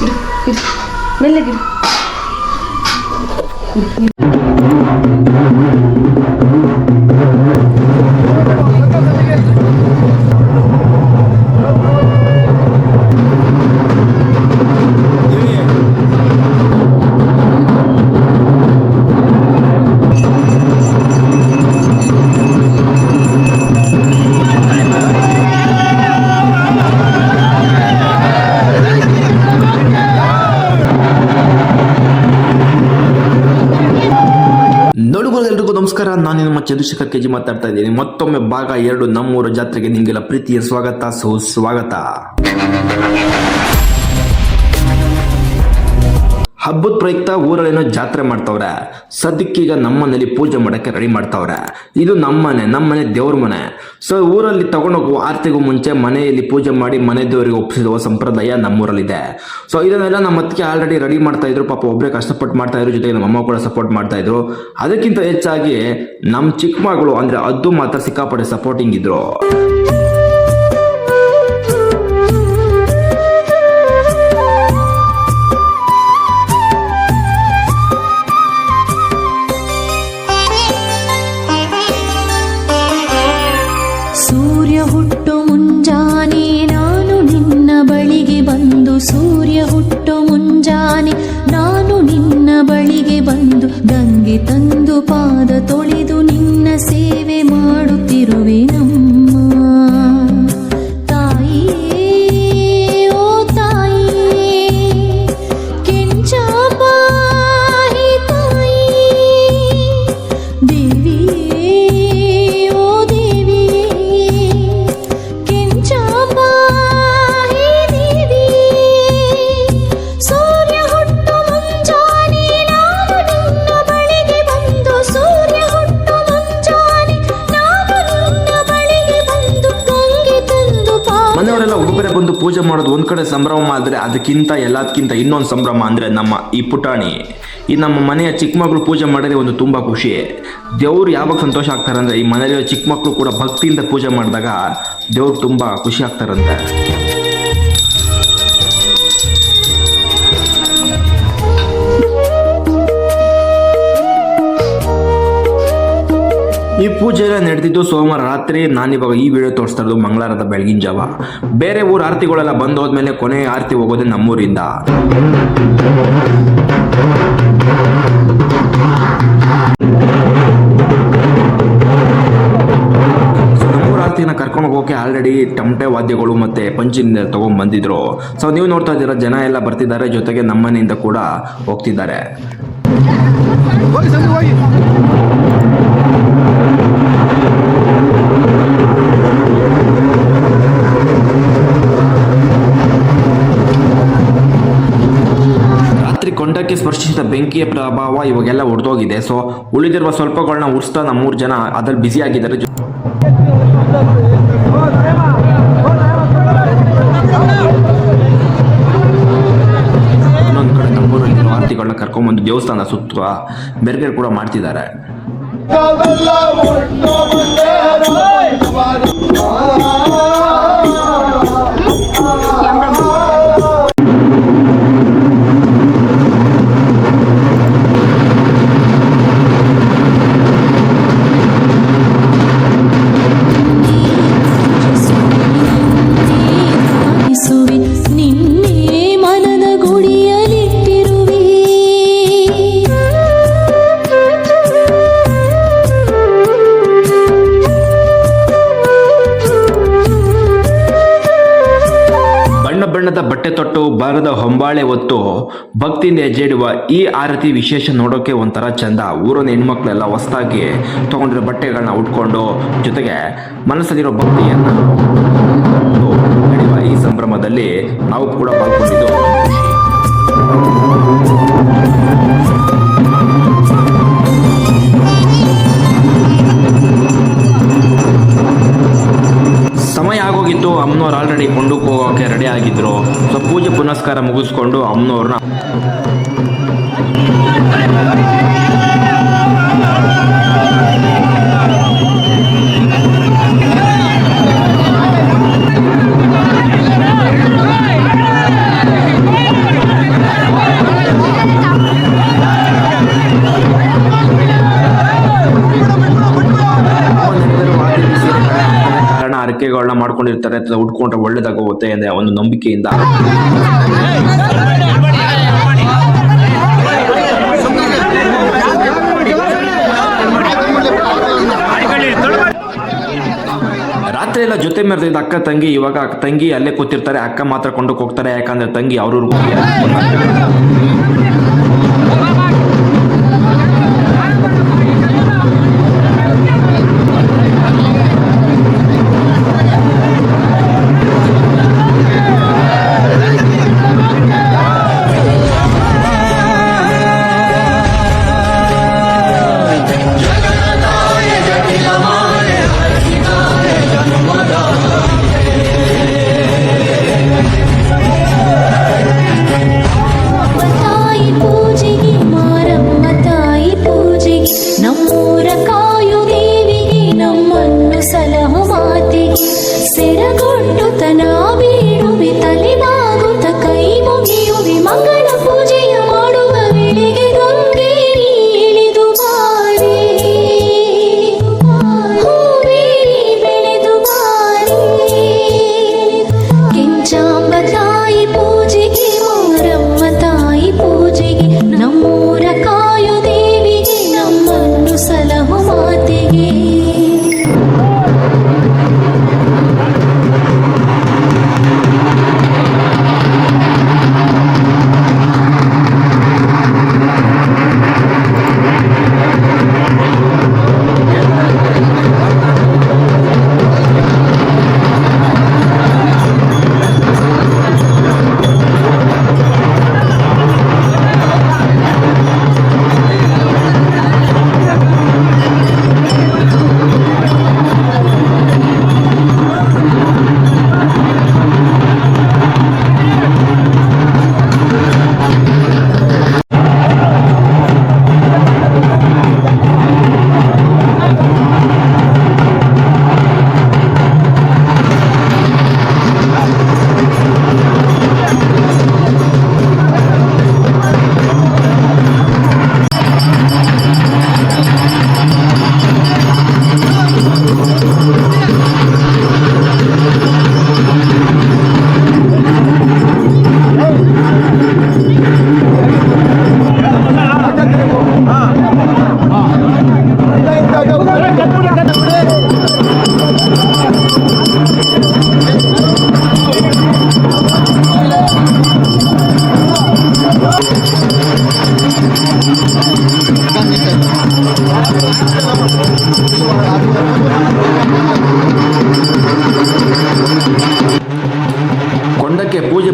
Yürü, yürü. Melle yürü. yürü. ನಾನು ನಿಮ್ಮ Chandrashekhar KG ಮಾತಾಡ್ತಾ ಇದ್ದೀನಿ. ಮತ್ತೊಮ್ಮೆ ಭಾಗ ಎರಡು ನಮ್ಮೂರ ಜಾತ್ರೆಗೆ ನಿಮಗೆಲ್ಲ ಪ್ರೀತಿಯ ಸ್ವಾಗತ ಸುಸ್ವಾಗತ ಹಬ್ಬದ ಪ್ರಯುಕ್ತ ಊರಲ್ಲೇನೋ ಜಾತ್ರೆ ಮಾಡ್ತಾವ್ರೆ. ಸದ್ಯಕ್ಕೀಗ ನಮ್ಮನೇಲಿ ಪೂಜೆ ಮಾಡೋಕ್ಕೆ ರೆಡಿ ಮಾಡ್ತಾವ್ರೆ. ಇದು ನಮ್ಮನೆ ನಮ್ಮನೆ ದೇವ್ರ ಮನೆ. ಸೊ ಊರಲ್ಲಿ ತಗೊಂಡೋಗು ಆರತಿಗೂ ಮುಂಚೆ ಮನೆಯಲ್ಲಿ ಪೂಜೆ ಮಾಡಿ ಮನೆ ದೇವರಿಗೆ ಒಪ್ಪಿಸುವ ಸಂಪ್ರದಾಯ ನಮ್ಮೂರಲ್ಲಿದೆ. ಸೊ ಇದನ್ನೆಲ್ಲ ನಮ್ಮ ಅತ್ತಿಗೆ ಆಲ್ರೆಡಿ ರೆಡಿ ಮಾಡ್ತಾ ಇದ್ರು. ಪಾಪ ಒಬ್ಬರೇ ಕಷ್ಟಪಟ್ಟು ಮಾಡ್ತಾ ಇದ್ರು, ಜೊತೆಗೆ ನಮ್ಮ ಅಮ್ಮ ಕೂಡ ಸಪೋರ್ಟ್ ಮಾಡ್ತಾ ಇದ್ರು. ಅದಕ್ಕಿಂತ ಹೆಚ್ಚಾಗಿ ನಮ್ಮ ಚಿಕ್ಕ ಮಗಳು ಅಂದ್ರೆ ಅದು ಮಾತ್ರ ಸಿಕ್ಕಾಪಟ್ಟೆ ಸಪೋರ್ಟಿಂಗ್ ಇದ್ರು. ಪೂಜೆ ಮಾಡೋದು ಒಂದು ಕಡೆ ಸಂಭ್ರಮ ಆದರೆ ಅದಕ್ಕಿಂತ ಎಲ್ಲದಕ್ಕಿಂತ ಇನ್ನೊಂದು ಸಂಭ್ರಮ ಅಂದ್ರೆ ನಮ್ಮ ಈ ಪುಟಾಣಿ. ಈ ನಮ್ಮ ಮನೆಯ ಚಿಕ್ಕ ಮಕ್ಕಳು ಪೂಜೆ ಮಾಡೋದೇ ಒಂದು ತುಂಬಾ ಖುಷಿ. ದೇವ್ರು ಯಾವಾಗ ಸಂತೋಷ ಆಗ್ತಾರೆ ಅಂದ್ರೆ ಈ ಮನೆಯಲ್ಲಿ ಚಿಕ್ಕ ಮಕ್ಕಳು ಕೂಡ ಭಕ್ತಿಯಿಂದ ಪೂಜೆ ಮಾಡಿದಾಗ ದೇವ್ರು ತುಂಬಾ ಖುಷಿ ಆಗ್ತಾರಂತೆ. ಈ ಪೂಜೆ ಎಲ್ಲ ನಡೆದಿದ್ದು ಸೋಮವಾರ ರಾತ್ರಿ. ನಾನಿವಾಗ ಈ ವಿಡಿಯೋ ತೋರಿಸ್ತಾ ಇರೋದು ಮಂಗಳವಾರದ ಬೆಳಗಿನ ಜಾವ. ಬೇರೆ ಊರ ಆರತಿಗಳೆಲ್ಲ ಬಂದು ಹೋದ್ಮೇಲೆ ಕೊನೆ ಆರತಿ ಹೋಗೋದು ನಮ್ಮೂರಿಂದ. ಆರತಿನ ಕರ್ಕೊಂಡು ಹೋಗೋಕೆ ಆಲ್ರೆಡಿ ಟಮಟೆ ವಾದ್ಯಗಳು ಮತ್ತೆ ಪಂಚಿನಿಂದ ತಗೊಂಡ್ ಬಂದಿದ್ರು. ಸೊ ನೀವು ನೋಡ್ತಾ ಇದ್ದೀರಾ, ಜನ ಎಲ್ಲ ಬರ್ತಿದ್ದಾರೆ, ಜೊತೆಗೆ ನಮ್ಮನೆಯಿಂದ ಕೂಡ ಹೋಗ್ತಿದ್ದಾರೆ ರಾತ್ರಿ ಕೊಂಡಕ್ಕೆ ಸ್ಪರ್ಶಿಸಿದ ಬೆಂಕಿಯ ಪ್ರಭಾವ ಇವಾಗೆಲ್ಲ ಹೊಡೆದೋಗಿದೆ ಸೊ ಉಳಿದಿರುವ ಸ್ವಲ್ಪಗಳನ್ನ ಉರ್ಸ್ತಾ ನಮ್ಮೂರು ಜನ ಅದ್ರಲ್ಲಿ ಬ್ಯುಸಿ ಆಗಿದ್ದಾರೆ. ಇನ್ನೊಂದು ಕಡೆ ನಮ್ಮೂರಲ್ಲಿರೋ ಆರತಿಗಳನ್ನ ಕರ್ಕೊಂಡ್ಬಂದು ದೇವಸ್ಥಾನ ಸುತ್ತ ಬೇರೆ ಕೂಡ ಮಾಡ್ತಿದ್ದಾರೆ. ಬಾರದ ಹೊಂಬಾಳೆ ಹೊತ್ತು ಭಕ್ತಿಯಿಂದ ಹೆಜ್ಜೆಡುವ ಈ ಆರತಿ ವಿಶೇಷ ನೋಡೋಕೆ ಒಂಥರ ಚಂದ. ಊರನ್ನ ಹೆಣ್ಮಕ್ಳೆಲ್ಲ ಹೊಸದಾಗಿ ತಗೊಂಡಿರೋ ಬಟ್ಟೆಗಳನ್ನ ಉಟ್ಕೊಂಡು ಜೊತೆಗೆ ಮನಸ್ಸಲ್ಲಿರೋ ಭಕ್ತಿಯನ್ನು ಈ ಸಂಭ್ರಮದಲ್ಲಿ ನಾವು ಕೂಡ ಪಾಲ್ಗೊಂಡಿದ್ದು ಪೂಜೆ ಪುನಸ್ಕಾರ ಮುಗಿಸ್ಕೊಂಡು ಅಮ್ಮನವ್ರನ್ನ ಮಾಡ್ಕೊಂಡಿರ್ತಾರೆ ಅಥವಾ ಉಟ್ಕೊಂಡ್ರೆ ಒಳ್ಳೇದಾಗೋಗುತ್ತೆ ಅನ್ನೋ ಒಂದು ನಂಬಿಕೆಯಿಂದ ರಾತ್ರಿ ಎಲ್ಲ ಜೊತೆ ಮೆರೆದಿದ್ದ ಅಕ್ಕ ತಂಗಿ, ಇವಾಗ ತಂಗಿ ಅಲ್ಲೇ ಕೂತಿರ್ತಾರೆ, ಅಕ್ಕ ಮಾತ್ರ ಕೊಂಡೋಗಿ ಹೋಗ್ತಾರೆ, ಯಾಕಂದ್ರೆ ತಂಗಿ ಅವ್ರವ್ರ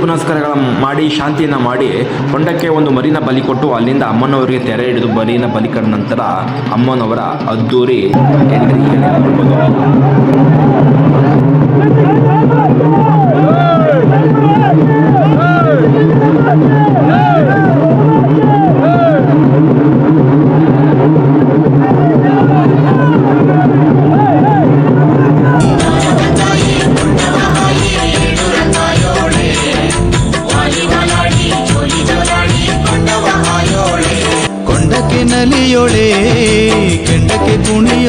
ಪುನಸ್ಕಾರಗಳ ಮಾಡಿ, ಶಾಂತಿಯನ್ನ ಮಾಡಿ, ಹೊಂಡಕ್ಕೆ ಒಂದು ಮರಿನ ಬಲಿ ಕೊಟ್ಟು ಅಲ್ಲಿಂದ ಅಮ್ಮನವರಿಗೆ ತೆರೆ ಹಿಡಿದು ಮರಿನ ಬಲಿ ಕಂಡ ನಂತರ ಅಮ್ಮನವರ ಅದ್ದೂರಿ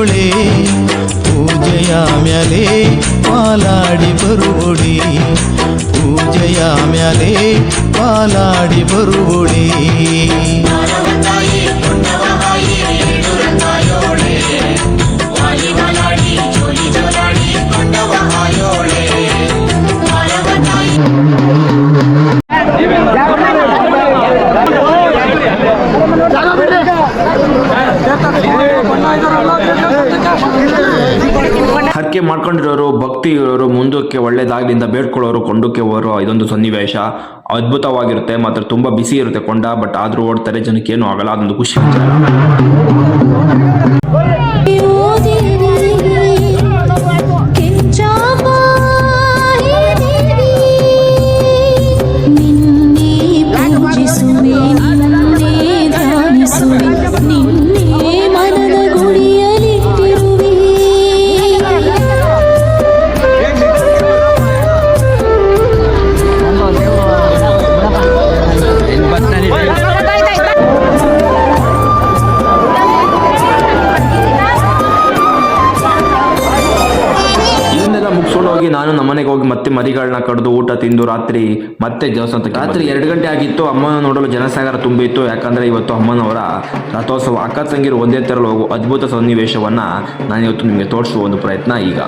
ಕುಣಿಯೊಳೆ ಪೂಜೆಯ ಮ್ಯಾಲೆ ಪಾಲಾಡಿ ಬರುವೊಡಿ ಪೂಜೆಯ ಮ್ಯಾಲೆ ಪಾಲಾಡಿ ಬರುವೊಡಿ ಇರೋರು ಒಳ್ಳೇದಾಗಲಿ ಅಂತ ಬೇಡ್ಕೊಳ್ಳೋರು ಕೊಂಡಕ್ಕೆ ಹೋರೋ ಇದೊಂದು ಸನ್ನಿವೇಶ. ಅದ್ಭುತವಾಗಿರುತ್ತೆ, ಮಾತ್ರ ತುಂಬಾ ಬಿಸಿ ಇರುತ್ತೆ ಕೊಂಡ ಬಟ್ ಆದರೂ ಓಡ್ತಾರೆ ಜನಕ್ಕೆ ಏನು ಆಗಲ್ಲ, ಅದೊಂದು ಖುಷಿ. ವಿಚಾರ ಮರಿಗಳನ್ನ ಕಡಿದು ಊಟ ತಿಂದು ರಾತ್ರಿ ಮತ್ತೆ ದೇವಸ್ಥಾನ ರಾತ್ರಿ ಎರಡು ಗಂಟೆ ಆಗಿತ್ತು ಅಮ್ಮನ ನೋಡಲು ಜನಸಾಗರ ತುಂಬಿತ್ತು. ಯಾಕಂದ್ರೆ ಇವತ್ತು ಅಮ್ಮನವರ ರಥೋತ್ಸವ ಅಕ್ಕ ತಂಗಿರು ಒಂದೇ ತೆರಲು ಹೋಗುವ ಅದ್ಭುತ ಸನ್ನಿವೇಶವನ್ನ ನಾನು ಇವತ್ತು ನಿಮಗೆ ತೋರಿಸುವ ಒಂದು ಪ್ರಯತ್ನ ಈಗ.